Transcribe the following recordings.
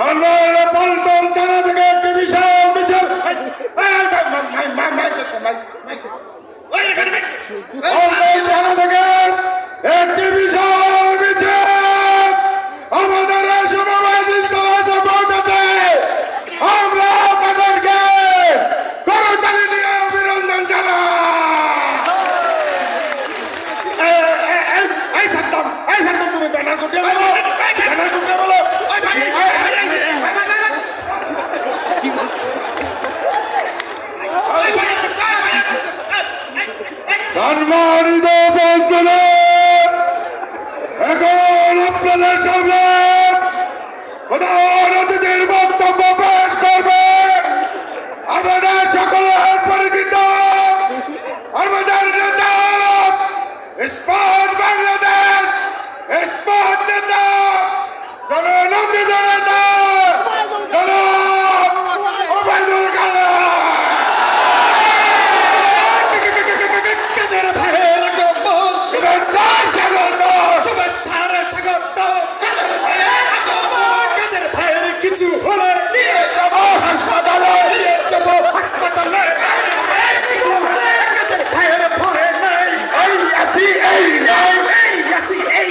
পল্টন থানা থেকে একটি বিশাল মিছিল সম্মানিত উপস্থিতি এখন আপনাদের সামনে প্রধান বক্তব্য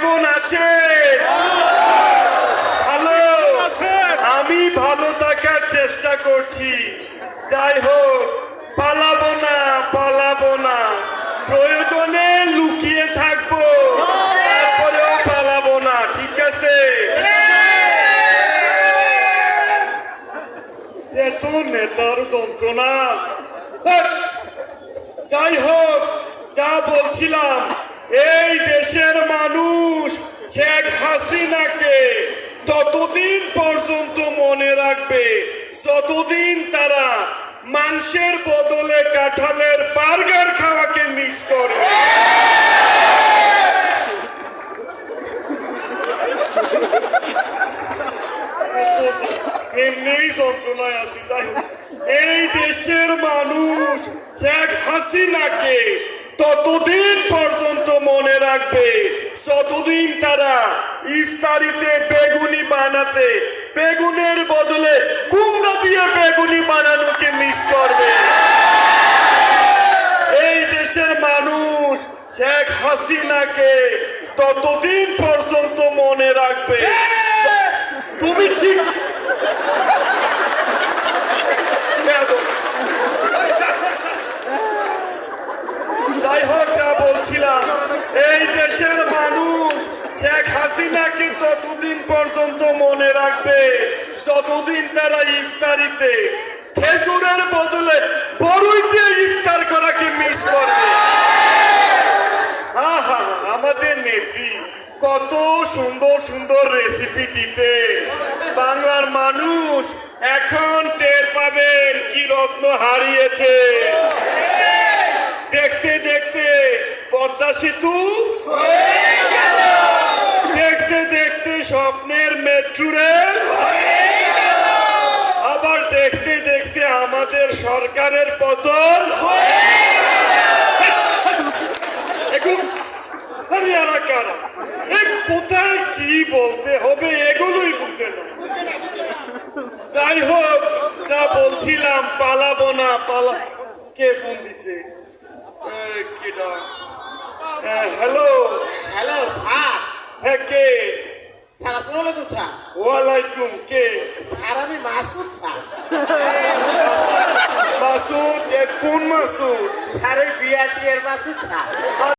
কেমন আছে? ভালো আমি ভালো থাকার চেষ্টা করছি। যাই হোক, পালাবো না পালাবো না। প্রয়োজনে লুকিয়ে থাকব। তারপরেও পালাবো না, ঠিক আছে? এত নেতার যন্ত্রণা। যাই হোক, যা বলছিলাম এই দেশের মানুষ শেখ হাসিনাকে ততদিন পর্যন্ত মনে রাখবে, যতদিন তারা মাংসের বদলে কাঁঠালের বার্গার খাওয়াকে মিস করবে এমনিই যন্ত্রণায় আছি হোক। এই দেশের মানুষ শেখ হাসিনাকে ততদিন পর্যন্ত রাখবে যতদিন তারা ইফতারিতে বেগুনি বানাতে, বেগুনের বদলে কুমড়া দিয়ে বেগুনি বানানোকে মিস করবে। এই দেশের মানুষ শেখ হাসিনাকে ততদিন পর্যন্ত মনে রাখবে। হাসিনাকে ততদিন পর্যন্ত মনে রাখবে? যতদিন তারা ইফতারিতে খেজুরের বদলে ইফতার করাকে মিস করবে? আহা, আমাদের নেত্রী কত সুন্দর সুন্দর রেসিপি দিতে। বাংলার মানুষ এখন টের পাবেন কি রত্ন হারিয়েছে দেখতে দেখতে পদ্মা সেতু দেখতে দেখতে স্বপ্নের মেট্রো রেল? আবার দেখতে দেখতে আমাদের সরকারের পতন? কোথায় কি বলতে হবে এগুলোই বুঝে না যাই হোক যা বলছিলাম পালাবো না পালা কে ফোন দিছে? কিডা হ্যালো? Hello sir. হ্যাঁ কে? স্যার আসসালামু আলাইকুম স্যার ওয়ালাইকুম কে? স্যার আমি মাসুদ স্যার। মাসুদ এ কোন মাসুদ? স্যার বিআরটি এর মাসুদ স্যার।